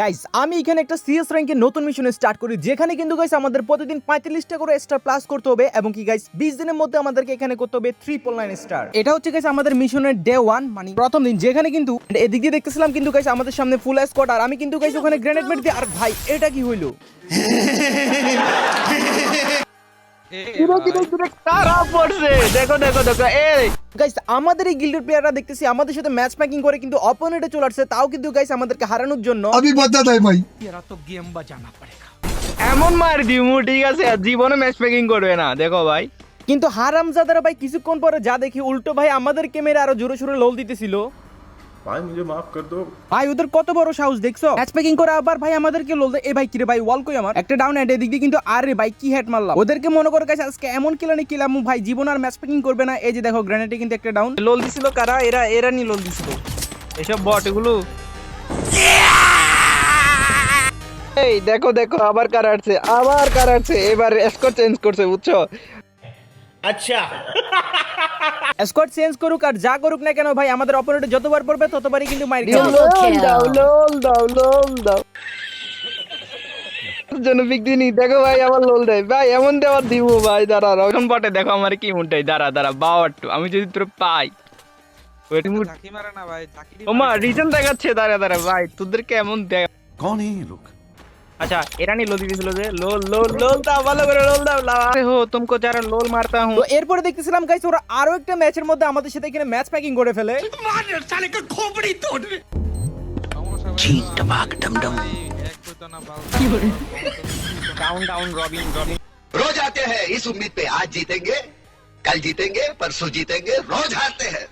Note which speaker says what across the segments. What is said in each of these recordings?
Speaker 1: Guys আমি এখানে একটা সিএস র্যাঙ্কের নতুন মিশনে স্টার্ট করি, যেখানে কিন্তু গাইস আমাদের প্রতিদিন পঁয়তাল্লিশটা করে স্টার প্লাস করতে হবে এবং কি গাইস বিশ দিনের মধ্যে আমাদেরকে এখানে করতে হবে ট্রিপল নাইন স্টার এটা হচ্ছে গাইস আমাদের মিশনের ডে ওয়ান মানে প্রথম দিন, যেখানে কিন্তু এদিক দিয়ে দেখতেছিলাম কিন্তু গাইস আমাদের সামনে ফুল স্কোয়াড আর আমি কিন্তু গাইস ওখানে গ্রেনেড মেট দিই। আর ভাই, এটা কি হইল? কিন্তু
Speaker 2: এমন মার ঠিক আছে জীবনে ম্যাচ করবে না দেখো ভাই।
Speaker 1: কিন্তু হারামজাদারা ভাই কিছুক্ষণ পরে যা দেখি উল্টো ভাই আমাদের ক্যামেরা আরও জোরে সোরে লোল দিতেছিল।
Speaker 3: ভাই মুঝে মাফ কর দো।
Speaker 1: ভাই ওদের কত বড় সাহস দেখছ? ম্যাচ পেকিং করা আবার ভাই আমাদেরকে লোল এ ভাই কিরে ভাই ওয়াল কই আমার? একটা ডাউন হ্যান্ড এদিক দিয়ে কিন্তু আরে ভাই কি হ্যাট মারলাম? ওদেরকে মনে করে কাছে আজকে এমন কিলানি কিলাম ভাই জীবন আর ম্যাচ পেকিং করবে না। এই যে দেখো গ্রেনেডে কিন্তু একটা ডাউন
Speaker 2: লোল দিছিল কারা? এরা এরা নি লোল দিছিল। এসব বট এগুলো? এই দেখো দেখো আবার কার আসছে আবার কার আসছে এবার স্কোর চেঞ্জ করছে বুঝছ? আচ্ছা।
Speaker 1: স্কোয়াড চেঞ্জ করুক আর যা করুক না কেন ভাই আমাদের অপোনেন্ট যতবার পড়বে ততবারই কিন্তু মাইর খাবে
Speaker 2: দাও লোল দেখো ভাই আমার লোল দেয়। ভাই এমন দেওয়ার দিব ভাই দাঁড়া এখন বটে দেখো আমার কি মুনটাই দাঁড়া দাঁড়া বাওয়ার আমি যদি তোর পাই। ওমা রিজন দেখাচ্ছে দাঁড়া দাঁড়া ভাই। তোদের কেমন দেখ
Speaker 3: কোন লোক?
Speaker 2: अच्छा এরানি লোল দিয়েছিল যে লোল লোল লোল দাও ভালো করে লোল দাও লাতে হো তুমকো যারা লোল মারতা হুঁ
Speaker 1: তো এরপরে দেখতেছিলাম গাইস ওরা আরো একটা ম্যাচের মধ্যে আমাদের সাথে এখানে ম্যাচ প্যাকিং করে ফেলে
Speaker 4: এক দুটো না বাল
Speaker 2: ডাউন ডাউন রবিন রবিন
Speaker 5: रोज आते हैं इस उम्मीद पे आज जीतेंगे कल जीतेंगे परसों जीतेंगे रोज हारते हैं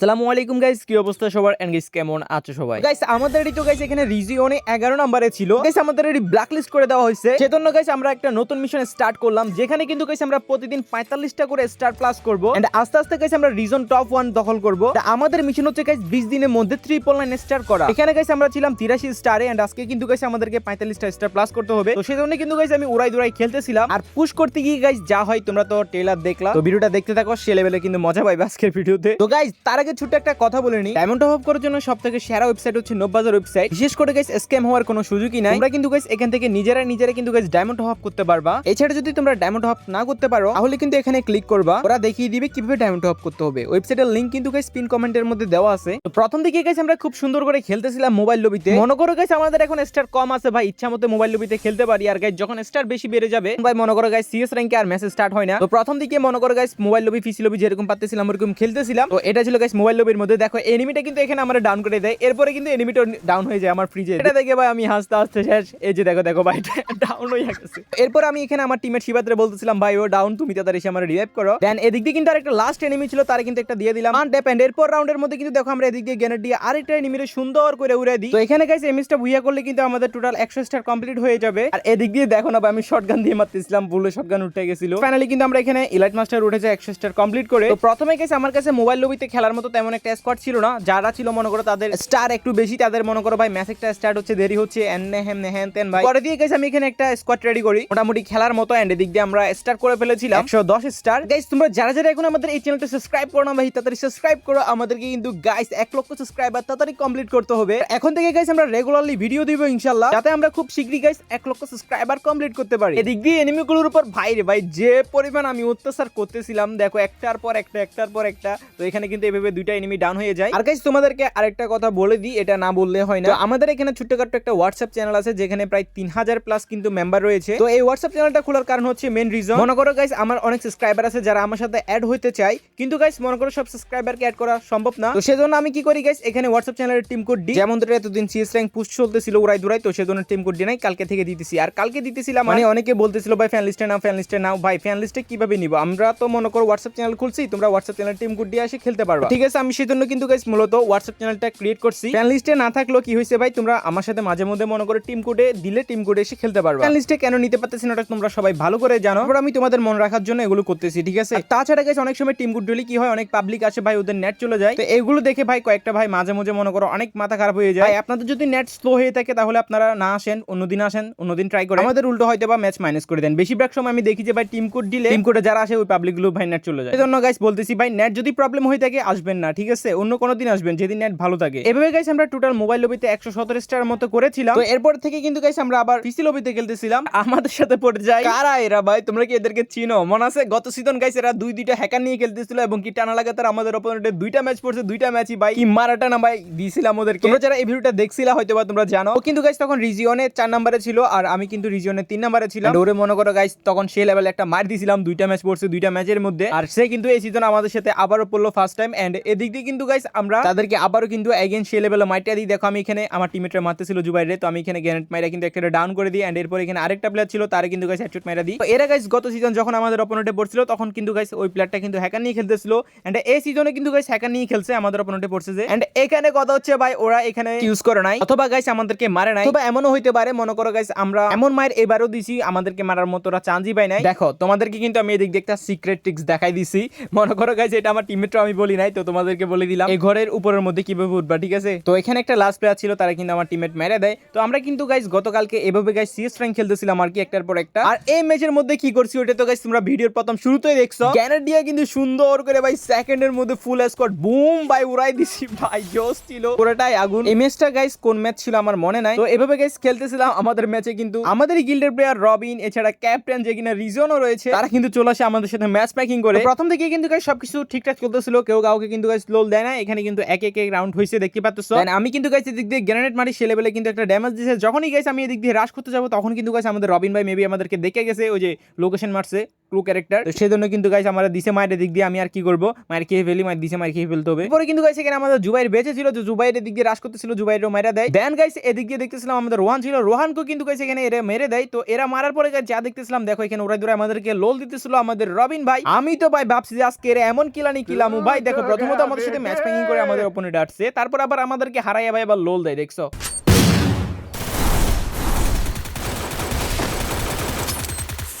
Speaker 1: আসসালামু আলাইকুম গাইস কি অবস্থা সবার? এন্ড গাইস কেমন আছো সবাই? গাইস আমাদের এই তো গাইস এখানে রিজিওনে 11 নম্বরে ছিল। গাইস আমাদের এই ব্ল্যাক লিস্ট করে দেওয়া হয়েছে। সেজন্য গাইস আমরা একটা নতুন মিশন স্টার্ট করলাম, যেখানে কিন্তু গাইস আমরা প্রতিদিন 45টা করে স্টার প্লাস করব। এন্ড আস্তে আস্তে গাইস আমরা রিজন টপ 1 দখল করব। তা আমাদের মিশন হচ্ছে গাইস 20 দিনের মধ্যে ট্রিপল নাইন স্টার করা। এখানে গাইস আমরা ছিলাম 83 স্টারে এন্ড আজকে কিন্তু গাইস আমাদেরকে 45টা স্টার প্লাস করতে হবে। তো সেজন্য কিন্তু গাইস আমি উড়াই দুড়াই খেলতেছিলাম। আর পুশ করতে গিয়ে গাইস যা হয় তোমরা তো ট্রেলার দেখলা। তো ভিডিওটা দেখতে থাকো, সে লেভেলে কিন্তু মজা পাইবে আজকের ভিডিওতে। তো গাইস তার ছোট্ট একটা কথা বলে নি ডায়মন্ড অফ করার জন্য সব থেকে সেরা ওয়েবসাইট হচ্ছে নোববাজার ওয়েবসাইট বিশেষ করে গাইস স্ক্যাম হওয়ার কোনো সুযোগই নাই। তোমরা কিন্তু গাইস এখান থেকে নিজেরা নিজেরা কিন্তু গাইস ডায়মন্ড অফ করতে পারবা। এছাড়া যদি তোমরা ডায়মন্ড অফ না করতে পারো, তাহলে কিন্তু এখানে ক্লিক করবা। ওরা দেখিয়ে দিবে কীভাবে ডায়মন্ড অফ করতে হবে। ওয়েবসাইটের লিংক কিন্তু গাইস পিন কমেন্টের মধ্যে দেওয়া আছে। তো প্রথম দিকে গাইস আমরা খুব সুন্দর করে খেলতেছিলাম মোবাইল লবিতে মনে করো গাইস আমাদের এখন স্টার কম আছে ভাই ইচ্ছা মতো মোবাইল লবিতে খেলতে পারি। আর গাইস যখন স্টার বেশি বেড়ে যাবে ভাই মনে করো গাইস সিএস র্যাঙ্কে আর মেসেজ স্টার্ট হয় না। তো প্রথম দিকে মনে করো guys mobile lobby PC lobby যেরকম পাচ্ছিলাম ওরকম খেলতেছিলাম। তো এটা ছিল গাইস মোবাইল লবির মধ্যে। দেখো এনিমিটা কিন্তু এখানে আমরা ডাউন করে দেয়। এরপরে কিন্তু এনিমিটা ডাউন হয়ে যায় আমার ফ্রিজে এটা দেখে ভাই আমি হাসতে হাসতে শেষ। এই যে দেখো দেখো ভাই ডাউন হয়ে গেছে। এরপর আমি এখানে আমার টিমের শিবাত্রে বলতেছিলাম, ভাই, ও ডাউন তুমি তাদের এসে আমার রিভাইভ করো। দেন এদিক দিয়ে কিন্তু আরেকটা লাস্ট এনিমি ছিল, তারা কিন্তু একটা দিয়ে দিলাম। এন্ড এরপর রাউন্ডের মধ্যে কিন্তু দেখো আমরা এদিক দিয়ে গ্যানেট দিয়ে আরেকটা এনিমিরে সুন্দর করে উড়ে দিই। তো এখানে গাইস এমিসটা ভুইয়া করলে কিন্তু আমাদের টোটাল একশো স্টার কমপ্লিট হয়ে যাবে। আর এদিক দিয়ে দেখো না আমি শটগান দিয়ে মারতেছিলাম ভুলে শটগান উঠে গেছিল। ফাইনালি কিন্তু আমরা এখানে ইলাইট মাস্টার উঠেছে একশো স্টার কমপ্লিট করে। তো প্রথমে গেছে আমার কাছে মোবাইল লবিতে খেলার মতো তেমন একটা স্কোয়াড ছিল না। যারা ছিল, মনে করো, তাদের স্টার একটু বেশি, তাদের মনে করো, ভাই ম্যাচ একটা স্টার্ট হচ্ছে, দেরি হচ্ছে এনে হেম নেহেন তেন, ভাই। পরে দিয়ে গেছে আমি এখানে একটা স্কোয়াড রেডি করি। মোটামুটি খেলার মতো এন্ড এদিক দিয়ে আমরা স্টার্ট করে ফেলেছিলাম। একশো দশ স্টার গাইস তোমরা যারা যারা এখন আমাদের এই চ্যানেলটা সাবস্ক্রাইব করো না, ভাই, তাড়াতাড়ি সাবস্ক্রাইব করো। আমাদেরকে কিন্তু গাইস এক লক্ষ সাবস্ক্রাইবার তাড়াতাড়ি কমপ্লিট করতে হবে। এখন থেকে গাইস আমরা রেগুলারলি ভিডিও দিব ইনশাল্লাহ যাতে আমরা খুব শীঘ্রই গাইস এক লক্ষ সাবস্ক্রাইবার কমপ্লিট করতে পারি। এদিক দিয়ে এনিমিগুলোর উপর, ভাই রে, ভাই, যে পরিমাণ আমি অত্যাচার করতেছিলাম, দেখো, একটার পর একটা, একটার পর একটা। তো এখানে কিন্তু এভাবে দুইটা এনিমি ডাউন হয়ে যায়। আর গাইস তোমাদেরকে আরেকটা কথা বলে দিই এটা না বললে হয় না। তো আমাদের এখানে ছোট্টখাট্ট একটা হোয়াটসঅ্যাপ চ্যানেল আছে যেখানে প্রায় তিন হাজার প্লাস কিন্তু মেম্বার রয়েছে। তো এই হোয়াটসঅ্যাপ চ্যানেলটা খোলার কারণ হচ্ছে মেন রিজন মনে করো গাইস আমার অনেক সাবস্ক্রাইবার আছে যারা আমার সাথে অ্যাড হতে চায় কিন্তু গাইস মনে করো সব সাবস্ক্রাইবারকে অ্যাড করা সম্ভব না। তো সেজন্য আমি কি করি গাইস এখানে হোয়াটসঅ্যাপ চ্যানেলের টিম কোড দিই যেমন ধরে এতদিন সিএস র্যাঙ্ক পুশ চলতেছিল উড়াই দুরাই তো সেজন্য টিম কোড দিয়ে নাই কালকে থেকে দিতেছি। আর কালকে দিতেছিলাম মানে অনেকে বলতেছিল ভাই ফ্যান লিস্টে নাও ফ্যান লিস্টে নাও। ভাই ফ্যান লিস্টে কীভাবে নিব? আমরা তো মনে করো হোয়াটসঅ্যাপ চ্যানেল খুলছি তোমরা হোয়াটসঅ্যাপ চ্যানেল টিম কোড দিয়ে এসে খেলতে পারবে। ঠিক আছে আমি সেজন্য কিন্তু গাইস মূলত হোয়াটসঅ্যাপ চ্যানেলটা ক্রিয়েট করছি। ফ্যান লিস্টে না থাকলেও কি হয়েছে ভাই, তোমরা আমার সাথে মাঝে মধ্যে মনে করে টিম কোডে দিলে টিম কোডে এসে খেলতে পারবে। ফ্যান লিস্টে কেন নিতে পারতেছি না, ওটা তোমরা সবাই ভালো করে জানো। তারপর আমি তোমাদের মনে রাখার জন্য এগুলো করতেছি, ঠিক আছে? তাছাড়া গেছে অনেক সময় টিম কোড দিলে কি হয়, অনেক পাবলিক আসে ভাই, ওদের নেট চলে যায়। তো এগুলো দেখে ভাই, কয়েকটা ভাই মাঝে মাঝে মনে করো অনেক মাথা খারাপ হয়ে যায়। আপনাদের যদি নেট স্লো হয়ে থাকে, তাহলে আপনারা না আসেন, অন্যদিন আসেন, অন্যদিন ট্রাই করে আমাদের উল্টো হয়তো বা ম্যাচ মাইনাস করে দেন। বেশিরভাগ সময় আমি দেখি যে ভাই টিম কোড দিলে টিম কোডে যারা আসে, ওই পাবলিকগুলো ভাই নেট চলে যায়। সেজন্য গাইস বলতেছি ভাই নেট যদি প্রবলেম হয়ে থাকে, আসবেন
Speaker 6: আসবেন না ঠিক আছে? অন্য কোনো দিন আসবেন যেদিন নেট ভালো থাকে। এভাবে গাইস আমরা টোটাল মোবাইল লবিতে একশো সতেরো স্টার মতো করেছিলাম। তো এরপর থেকে কিন্তু গাইস আমরা আবার পিসি লবিতে খেলতেছিলাম। আমাদের সাথে পড়ে যায়। কারা এরা ভাই? তোমরা কি এদেরকে চিনো? মনে আছে? গত সিজন গাইস এরা দুই দুইটা হ্যাকার নিয়ে খেলতেছিল এবং কি টানা লাগাতার আমাদের অপোনেন্টে দুইটা ম্যাচ পড়ছে দুইটা ম্যাচই ভাই। কি মারাটা না ভাই? দিয়েছিলাম ওদেরকে। তোমরা যারা এই ভিডিওটা দেখছিলা হয়তো বা তোমরা জানো। কিন্তু গাইস তখন রিজিয়নে চার নম্বরে ছিল আর আমি কিন্তু রিজিয়নে তিন নম্বরে ছিলাম। ওরে মনে করো গাইস তখন সে লেভেল একটা মার দিয়েছিলাম দুইটা ম্যাচ পড়ছে দুইটা ম্যাচের মধ্যে। আর সে কিন্তু এই সিজন আমাদের সাথে আবারও পড়ল ফার্স্ট টাইম এন্ড এদিক দিয়ে কিন্তু গাইস আমরা তাদেরকে আবারও কিন্তু এগেন সে মাইটা দিই। দেখো, আমি এখানে আমার টিমেটের জুবাইরে তো আমি এখানে গ্যানেট মাইরা কিন্তু একটা ডাউন করে দিই এন্ড এরপর এখানে আরেকটা প্লেয়ার ছিল কিন্তু গাইস হেডশট মাইরা দিই। তো এরা গাইস গত সিজন যখন আমাদের অপোনেন্টে পড়ছিল, তখন কিন্তু গাইস ওই প্লেয়ারটা কিন্তু হ্যাকার নিয়ে খেলতেছিল। এন্ড এই সিজনে কিন্তু গাইস হ্যাকার নিয়ে খেলছে আমাদের অপোনেন্টে পড়ছে যে। এন্ড এখানে কথা হচ্ছে, ভাই, ওরা এখানে ইউজ করে নাই, অথবা গাইস আমাদেরকে মারে নাই। অথবা এমনও হইতে পারে, মনে করো গাইস আমরা এমন মায়ের এবারও দিছি, আমাদেরকে মারার মতো ওরা চান্সই পাই নাই। দেখো, তোমাদেরকে কিন্তু আমি এদিক দিয়ে একটা সিক্রেট ট্রিক্স দেখাই দিছি। মনে করো গাইস এটা আমার টিমমেটও আমি বলি নাই, তো তোমাদেরকে বলে দিলাম। এই ঘরের উপরের মধ্যে কীভাবে উঠবা, ঠিক আছে? তো এখানে একটা লাস্ট প্লেয়ার ছিল, তারা কিন্তু আমার টিমমেট মেরে দেয়। তো আমরা কিন্তু গাইস গতকালকে এভাবে গাইস সিএস র্যাঙ্ক খেলতেছিলাম আর কি একটার পর একটা। আর এই ম্যাচের মধ্যে কি করছি ওটা তো গাইস তোমরা ভিডিওর প্রথম শুরুতেই দেখছ। গ্যানেট দিয়ে কিন্তু সুন্দর করে ভাই সেকেন্ডের মধ্যে ফুল স্কোয়াড বুম ভাই উড়াই দিছি, ভাই জোস ছিল। পুরোটাই আগুন। এই ম্যাচটা গাইস কোন ম্যাচ ছিল আমার মনে নাই। তো এভাবে গাইস খেলতেছিলাম, আমাদের ম্যাচে কিন্তু আমাদের গিল্ডের প্লেয়ার রবিন, এছাড়া ক্যাপ্টেন যে কিনা রিজনও রয়েছে, তারা কিন্তু চলে আসে আমাদের সাথে ম্যাচ প্যাকিং করে। প্রথম থেকে কিন্তু গাইস সবকিছু ঠিকঠাক চলতেছিল, কেউ কাউকে কিন্তু গাইস লোল দেয় না। এখানে কিন্তু এক এক এক রাউন্ড হয়েছে দেখতে পাচ্ছ আমি কিন্তু গাইস এদিক দিয়ে গ্রেনেড মারি সে লেভেলে কিন্তু একটা ড্যামেজ দিয়েছে যখনই গাইস আমি এদিক দিয়ে রাশ করতে যাব তখন কিন্তু গাইস আমাদের রবিন ভাই মেবি আমাদেরকে দেখে গেছে ওই যে লোকেশন মারছে। ক্লু ক্যারেক্টার তো সেজন্য কিন্তু গাইস আমরা দিছে মায়ের দিক দিয়ে আমি আর কি করব? মায়ের খেয়ে ফেলি মায়ের দিছে মায়ের খেয়ে ফেলতে হবে। পরে কিন্তু গাইস এখানে আমাদের জুবাইর বেঁচে ছিল যে জুবাইরের দিক দিয়ে রাশ করতেছিল জুবাইরও মাইরা দেয়। দেন গাইস এদিক দিয়ে দেখতেছিলাম আমাদের রোহান ছিল রোহানকে কিন্তু গাইস এখানে এরা মেরে দেয়। তো এরা মারার পরে guys যা দেখতেছিলাম দেখো এখানে ওরা দূরে আমাদেরকে লোল দিতেছিল আমাদের রবিন ভাই। আমি তো ভাই ভাবছি যে আজকে এরা এমন কিলানি কিলামু। ভাই দেখো প্রথমত আমাদের সাথে ম্যাচ প্যাকিং করে আমাদের ওপোনেন্ট আসছে। তারপর আবার আমাদেরকে হারাইয়া ভাই আবার লোল দেয় দেখছ?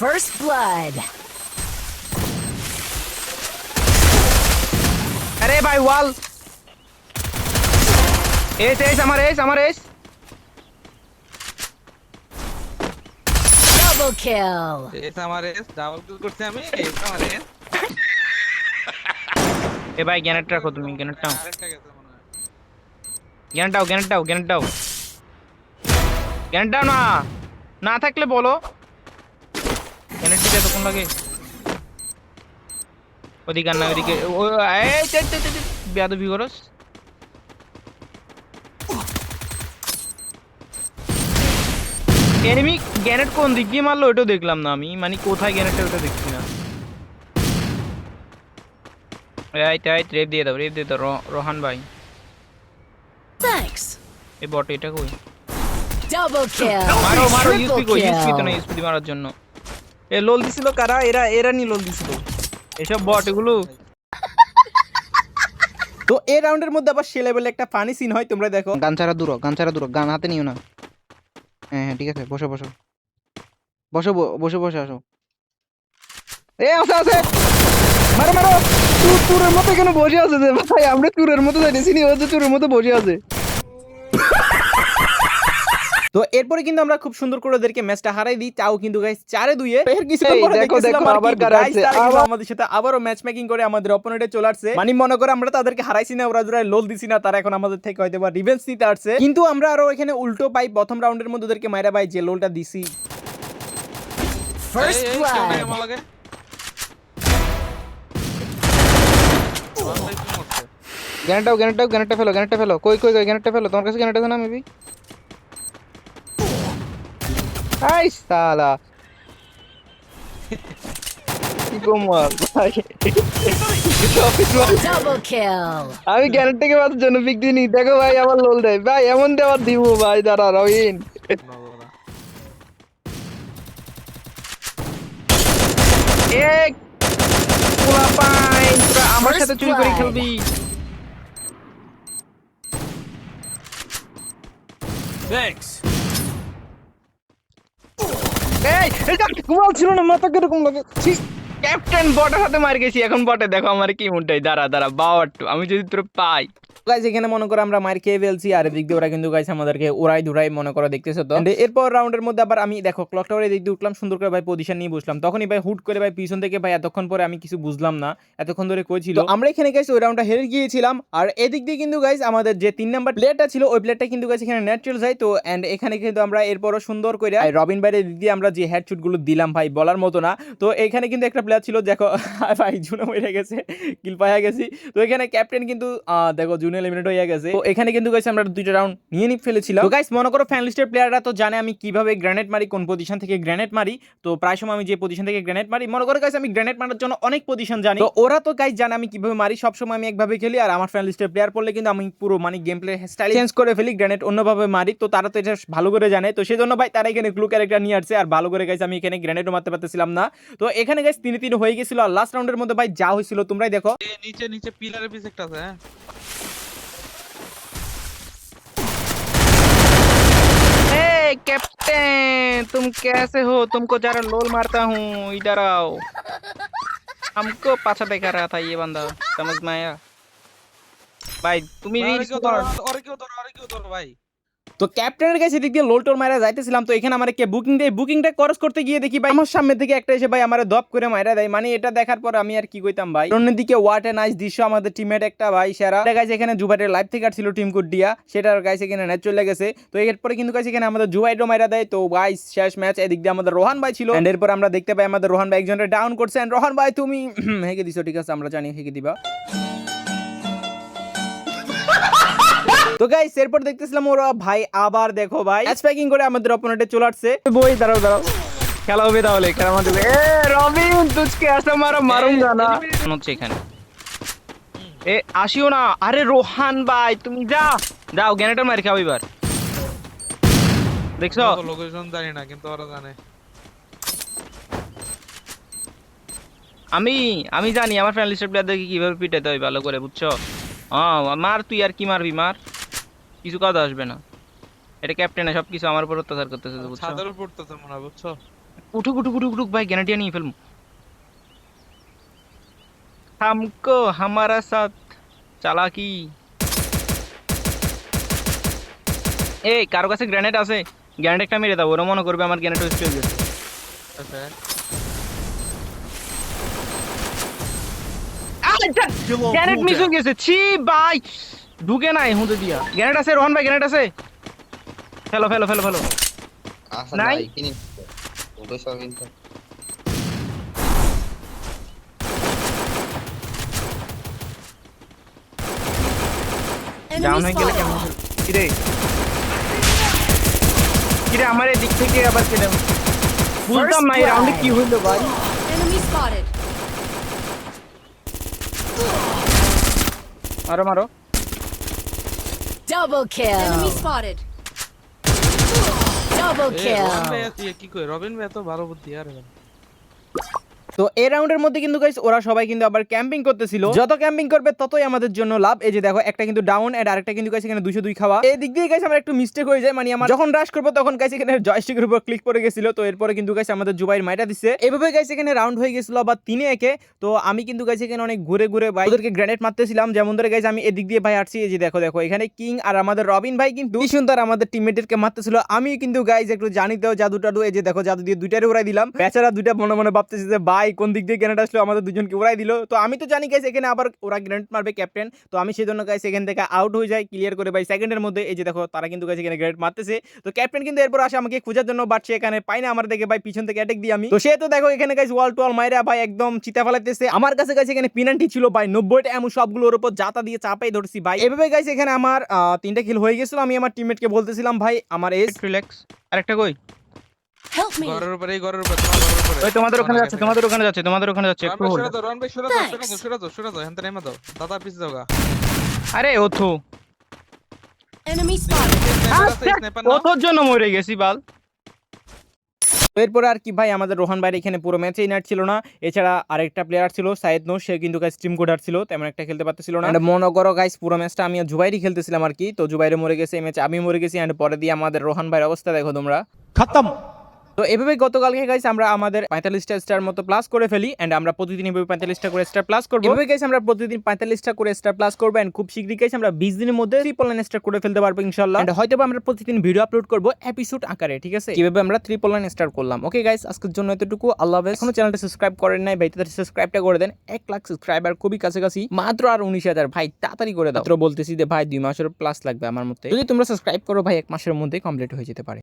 Speaker 7: First blood.
Speaker 2: আরে ভাই ওয়াল। এস এস আমার এস আমার এস।
Speaker 7: Double kill.
Speaker 4: এটা আমার এস ডাবল কিল করছি আমি এটা আমার এস।
Speaker 2: এ ভাই গ্যানেট রাখো তুমি গ্যানেট নাও।
Speaker 4: আরেকটা গেছে মনে হয়।
Speaker 2: গ্যানেট দাও গ্যানেট দাও গ্যানেট দাও। গ্যানেট দাও না। না থাকলে বলো। গ্যানেট দিতে তখন লাগে। ওদিকে না ওদিকে ও এই বেয়াদবি করস। এনিমি গ্যানেট কোন দিক দিয়ে মারলো ওটাও দেখলাম না আমি। মানে কোথায় গ্যানেটটা ওটা দেখছি না। এই তাই রেপ দিয়ে দাও রেপ দিয়ে দাও রোহান ভাই।
Speaker 7: Thanks.
Speaker 2: এই বট এটা কই?
Speaker 7: Double kill.
Speaker 2: মারো মারো ইউসপি কই? ইউসপি তো না ইউসপি মারার জন্য। এ লোল দিছিল কারা? এরা এরা নি লোল দিছিল। এসব বট এগুলো?
Speaker 6: তো এই রাউন্ডের মধ্যে আবার সে লেভেলে একটা ফানি সিন হয় তোমরা দেখো।
Speaker 2: গান ছাড়া দূর গান ছাড়া দূর গান হাতে নিও না। হ্যাঁ হ্যাঁ ঠিক আছে বসো বসো। বসো বসে বসে আসো। এ আছে আছে মারো মারো! তুর তুরের মতো কেন বসে আছে যে ভাই আমরা তুরের মতো যাইনি চিনি ও যে তুরের মতো বসে আছে।
Speaker 6: তো এরপরে কিন্তু আমরা খুব সুন্দর করে ওদেরকে ম্যাচটা হারাই দিই। তাও কিন্তু গাইস চারে দুইয়ে। এর কিছু
Speaker 2: এই দেখো, দেখো, আবার কারা আছে, আবার-
Speaker 6: আমাদের সাথে আবারও ম্যাচ মেকিং করে আমাদের অপোনেন্টে চলে আসছে। মানে মনে করে আমরা তাদেরকে হারাইছি না ওরা জোড়ায় লোল দিছি না তারা এখন আমাদের থেকে হয়তো বা রিভেন্স নিতে আসছে। কিন্তু আমরা আরও এখানে উল্টো পাই প্রথম রাউন্ডের মধ্যে ওদেরকে মাইরা পাই যে লোলটা দিছি।
Speaker 4: কি মরছে?
Speaker 2: গ্যানেটাও গ্যানেটাও গ্যানেটটা ফেলো গ্যানেটটা ফেলো। কই কই কই গ্যানেটটা ফেলো? তোমার কাছে গ্যানেট আছে না মেবি
Speaker 7: Double kill.
Speaker 2: আমি গ্যারেন্টিকে বাদ জন্য পিক দিইনি দেখো ভাই আমার লোল দেয় ভাই এমন দেওয়ার দিব ভাই দাঁড়া রবিন। এক পোলা পাইন তোরা আমার সাথে চুরি করে. খেলবি এই না কীরকম ক্যাপ্টেন বটের সাথে মার গেছি, এখন বটে, দেখো আমার কি মনটাই দাঁড়া দাঁড়া বাবা আমি যদি তোর পাই।
Speaker 6: গাইস এখানে মনে করো আমরা মার খেয়ে ফেলছি আর এদিক দিয়ে ওরা কিন্তু গাইস আমাদেরকে ওরাই ধুরাই মনে করো দেখতেছো তো। এরপর রাউন্ডের মধ্যে আবার আমি দেখো ক্লক টাওয়ারে এদিক দিয়ে উঠলাম সুন্দর করে ভাই পজিশন নিয়ে বসলাম। তখনই ভাই হুট করে ভাই পিছন থেকে ভাই এতক্ষণ পরে আমি কিছু বুঝলাম না এতক্ষণ ধরে কই ছিল। তো আমরা এখানে গাইস ওই রাউন্ডটা হেরে গিয়েছিলাম আর এদিক দিয়ে কিন্তু গাইস আমাদের যে তিন নাম্বার প্লেয়ারটা ছিল ওই প্লেয়ারটা কিন্তু গাইস এখানে ন্যাচারাল যায় তো এন্ড এখানে কিন্তু আমরা এরপরও সুন্দর করে রবিন বাইরের দিক দিয়ে আমরা যে হেডশুটগুলো দিলাম ভাই বলার মতো না। তো এখানে কিন্তু একটা প্লেয়ার ছিল দেখো ভাই জুনে মরে গেছে কিল পাইয়া গেছি। তো এখানে ক্যাপ্টেন কিন্তু আহ, দেখো জুনে এলিমিনেট হয়ে গেছে। তো এখানে কিন্তু গাইস আমরা দুইটা রাউন্ড নিয়ে নিয়ে ফেলেছিলাম। তো গাইস মনে করো ফ্যান লিস্টের প্লেয়াররা তো জানে আমি কীভাবে গ্রেনেড মারি, কোন পজিশন থেকে গ্রেনেড মারি। তো প্রায় সময় আমি যে পজিশন থেকে গ্রেনেড মারি, মনে করো গাইস আমি গ্রেনেড মারার জন্য অনেক পজিশন জানি। তো ওরা তো গাইস জানে আমি কীভাবে মারি, সবসময় আমি একভাবে খেলি, আর আমার ফ্যান লিস্টের প্লেয়ার পড়লে কিন্তু আমি পুরো মানে গেম প্লে স্টাইল চেঞ্জ করে ফেলি গ্রেনেড অন্যভাবে মারি। তো তারা তো এটা ভালো করে জানে। তো সেই জন্য ভাই, তারা এখানে গ্লু ক্যারেক্টার নিয়ে আসছে, আর ভালো করে গাইস আমি এখানে গ্রেনেডও মারতে পারতেছিলাম না। তো এখানে গাইস তিন তিন হয়ে গেছিল, আর লাস্ট রাউন্ডের মধ্যে ভাই, যা হয়েছিল তোমরাই দেখো।
Speaker 4: নিচে নিচে পিলারের পিছে একটা আছে
Speaker 7: ओए कैप्टन तुम कैसे हो तुमको जरा लोल मारता हूँ इधर आओ हमको पाछा देखा रहा था ये बंदा समझ में आया भाई
Speaker 4: तुम ही और क्यों दौड़ और क्यों दौड़ भाई
Speaker 6: তো ক্যাপ্টেনের কাছে দিক দিয়ে লোল টোল মারা যাইতেছিলাম, তো এখানে আমার কে বুকিং দেয়? বুকিংটা খরচ করতে গিয়ে দেখি ভাই, আমার সামনে থেকে একটা এসে ভাই আমার দপ করে মারা দেয়। মানে এটা দেখার পর আমি আর কি কইতাম ভাই? অন্যদিকে ওয়াট এ নাইস দৃশ্য, আমাদের টিমের একটা ভাই, সেরা। গাইছে এখানে জুবাইটের লাইভ থেকে ছিল টিম কোড দিয়া সেটার গাইছে এখানে ন্যাচ চলে গেছে। তো এরপরে কিন্তু গাইছে এখানে আমাদের জুবাইটও মারা দেয়। তো গাইস শেষ ম্যাচ এদিক দিয়ে আমাদের রোহান ভাই ছিল। এন্ড এরপর আমরা দেখতে পাই আমাদের রোহান ভাই একজনের ডাউন করছে। And রোহান ভাই, তুমি হেগে দিছো, ঠিক আছে, আমরা জানি হেগে দিবা। তো গাইস এরপর দেখতেছিলাম ওরা ভাই আবার দেখো ভাই। ম্যাচ প্যাকিং করে আমাদের অপোনেন্টে চলে আসছে। বই দাঁড়াও দাঁড়াও। খেলা হবে তাহলে খেলা আমাদের এ রবিন তুজকে আসা মারা মারুঙ্গা না
Speaker 7: হচ্ছে এখানে। এ আসিও না। আরে রোহান ভাই তুমি যা। যাও গ্যানেটার মারি খাও এবার। দেখছ?
Speaker 4: লোকেশন জানি না কিন্তু ওরা জানে।
Speaker 7: আমি আমি জানি আমার ফ্যান লিস্টের প্লেয়ারদেরকে কীভাবে পিটাতে হয় ভালো করে বুঝছ? হ্যাঁ মার তুই আর কি মারবি মার? কিছু কথা আসবে না এটা ক্যাপ্টেনে সব কিছু আমার উপর অত্যাচার করতেছে তো বুঝছো
Speaker 4: ছাদের উপর পড়তেছে মনে হয় বুঝছো
Speaker 7: উঠুক উঠুক উঠুক উঠুক ভাই গ্যানাটিয়া নিয়ে ফেলবো हमको हमारा साथ চালাকি এই কারো কাছে গ্রেনেড আছে গ্রেনেড একটা মেরে দাও ওরা মনে করবে আমার গ্রেনেড ওয়েস্ট হয়ে গেছে
Speaker 4: আচ্ছা
Speaker 7: গ্রেনেড মিস হয়ে গেছে ছি ভাই ঢুকে নাই হুঁদে দিয়া। গ্রেনেড আছে রোহন ভাই গ্রেনেড আছে। ফেলো ফেলো ফেলো ফেলো।
Speaker 2: soal itu.
Speaker 7: ডাউন হয়ে গেলে কেমন কিরে? কিরে আমার এই দিক থেকে আবার কেটে বুঝলাম না এই রাউন্ডে কি হইল ভাই?
Speaker 8: Enemy spotted.
Speaker 7: মারো মারো।
Speaker 8: Double kill. Enemy spotted. Double
Speaker 4: এ,
Speaker 8: kill.
Speaker 4: রবিন ভাই এত- কি কই রবিন ভাই এত ভালো বুদ্ধি আরে ভাই।
Speaker 6: তো এই রাউন্ডের মধ্যে কিন্তু গাইস ওরা সবাই কিন্তু আবার ক্যাম্পিং করতেছিল। যত ক্যাম্পিং করবে, ততই আমাদের জন্য লাভ। এই যে দেখো, একটা কিন্তু ডাউন এন্ড আরেকটা কিন্তু গাইস এখানে 202 খাওয়া। এই দিক দিয়ে গাইস আমার একটু মিস্টেক হয়ে যায়। মানে আমার যখন রাশ করব, তখন গাইস এখানে জয়স্টিকের উপর ক্লিক করে গেছিল। তো এরপরে কিন্তু গাইস আমাদের জুবাইর মাইটা দিচ্ছে এভাবে গাইস এখানে রাউন্ড হয়ে গেছিল আবার তিনে একে। তো আমি কিন্তু গাইস এখানে অনেক ঘুরে ঘুরে ভাই ওদেরকে গ্রেনেড মারতেছিলাম। যেমন ধরে গাইস আমি এদিক দিয়ে ভাই আসছি। এই যে দেখো দেখো, এখানে কিং আর আমাদের রবিন ভাই কিন্তু সুন্দর আমাদের টিমমেটদেরকে মারতেছিল। আমি কিন্তু গাইস একটু জানি তো জাদু টাদু এই যে দেখো, জাদু দিয়ে দুইটারে উড়াই দিলাম। বেচারা দুইটা মনে মনে ভাবতেছে যে, ভাই কোন দিক দিয়ে গ্রেনেড আসলো, আমাদের দুজনকে উড়াই দিল। তো আমি তো জানি গাইস এখানে আবার ওরা গ্রেনেড মারবে ক্যাপ্টেন তো আমি সেই জন্য গাইস এখান থেকে আউট হয়ে যাই ক্লিয়ার করে ভাই সেকেন্ডের মধ্যে। এই যে দেখো, তারা কিন্তু গাইস এখানে গ্রেনেড মারতেছে। তো ক্যাপ্টেন কিন্তু এরপর আসে আমাকে খোঁজার জন্য বাট সে এখানে পাই না আমার দেখে ভাই, পিছন থেকে অ্যাটাক দিই আমি। তো সে তো দেখো, এখানে গাইস ওয়াল টু ওয়াল মাইরা, ভাই, একদম চিতা ফেলাইতেছে। আমার কাছে গাইস এখানে পিনান্টি ছিল, ভাই, নব্বইটা এমন সবগুলোর উপর জাতা দিয়ে চাপাই ধরছি, ভাই। এভাবে গাইস এখানে আমার তিনটা কিল হয়ে গেছিল। আমি আমার টিমমেটকে বলতেছিলাম, ভাই, আমার এজ
Speaker 7: রিল্যাক্স আরেকটা কই?
Speaker 8: Help me.
Speaker 4: ঘরের উপরে ঘরের উপরে তোমার
Speaker 7: ওই তোমাদের ওখানে যাচ্ছে তোমাদের ওখানে যাচ্ছে তোমাদের ওখানে যাচ্ছে একটু
Speaker 4: হোল্ড ভাই সরে দাও সরে দাও সরে দাও সরে দাও দাও। দাদা পিছে
Speaker 7: আরে ওথু
Speaker 4: এনিমি
Speaker 7: আচ্ছা, জন্য মরে গেছি বাল।
Speaker 6: এরপরে আর কি ভাই আমাদের রোহান ভাইয়ের এখানে পুরো ম্যাচে ইনার ছিল না। এছাড়া আরেকটা প্লেয়ার ছিল সাইদ নো সে কিন্তু গাইস স্ট্রিম কোডার ছিল তেমন একটা খেলতে পারতেছিল না। অ্যান্ড মনে করো গাইস পুরো ম্যাচটা আমি জুবাইরই খেলতেছিলাম আর কি তো জুবাইরে মরে গেছে এই ম্যাচ আমি মরে গেছি অ্যান্ড পরে দিয়ে আমাদের রোহান ভাইয়ের অবস্থা দেখো তোমরা।
Speaker 9: খতম।
Speaker 6: তো এভাবে গতকালকে গাইস আমরা আমাদের পঁয়তাল্লিশটা স্টার মতো প্লাস করে ফেলি অ্যান্ড আমরা প্রতিদিন এভাবে পঁয়তাল্লিশটা করে স্টার প্লাস করব। এভাবে গাইস আমরা প্রতিদিন পঁয়তাল্লিশটা করে স্টার প্লাস করব অ্যান্ড খুব শীঘ্রই গাইস আমরা বিশ দিনের মধ্যে ট্রিপল লাইন স্টার করে ফেলতে পারব ইনশাল্লাহ এন্ড হয়তো আমরা প্রতিদিন ভিডিও আপলোড করব এপিসোড আকারে ঠিক আছে? কীভাবে আমরা ট্রিপল লাইন স্টার করলাম। ওকে গাইস আজকের জন্য এতটুকু। আল্লাহ হাফেজ। কোনো চ্যানেলটা সাবস্ক্রাইব করেন নাই ভাই তাদের সাবস্ক্রাইবটা করে দেন। এক লাখ সাবস্ক্রাইবার খুবই কাছাকাছি। মাত্র আর উনিশ হাজার। ভাই তাড়াতাড়ি করে দাও। মাত্র বলতেছি যে ভাই দুই মাসের প্লাস লাগবে আমার মতে যদি তোমরা সাবস্ক্রাইব করো ভাই এক মাসের মধ্যে কমপ্লিট হয়ে যেতে পারে।